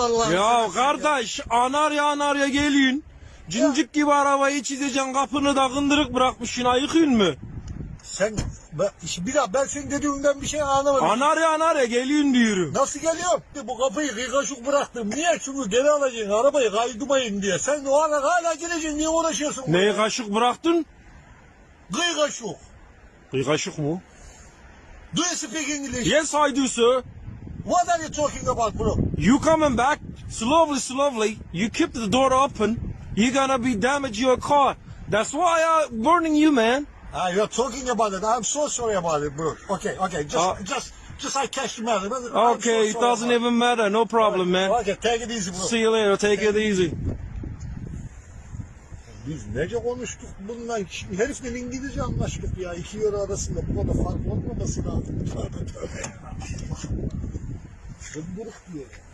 vallahi. Ya kardeş anarya anarya geliyorsun. Cincik gibi arabayı çizeceksin kapını da kındırık bırakmışsın ayıkın mı? Sen ben, bir daha ben senin dediğinden bir şey anlamadım. Anarya anarya geliyorsun diyorum. Nasıl geliyor? Bu kapıyı kıykaşık bıraktım. Niye şunu geri alacaksın? Arabayı kaydırmayın diye. Sen o ara hala geleceksin. Niye uğraşıyorsun? Neyi kaşık bıraktın? Kıykaşık. Kaşık mı? Do you speak English? Yes I do sir. What are you talking about bro? You coming back slowly slowly. You keep the door open. You're gonna be damage your car. That's why I'm warning you man. Ah, you're talking about it. I'm so sorry about it bro. Okay, okay. Just, Ah. just, just I catch matter. I'm Okay, it so sorry doesn't even matter. No problem it. man. Okay, take it easy bro. See you later. Take it easy. Biz nece konuştuk bununla? Şimdi herifle İngilizce anlaştık ya. İki yönü arasında bu kadar fark olmaması lazım. Разбурхло.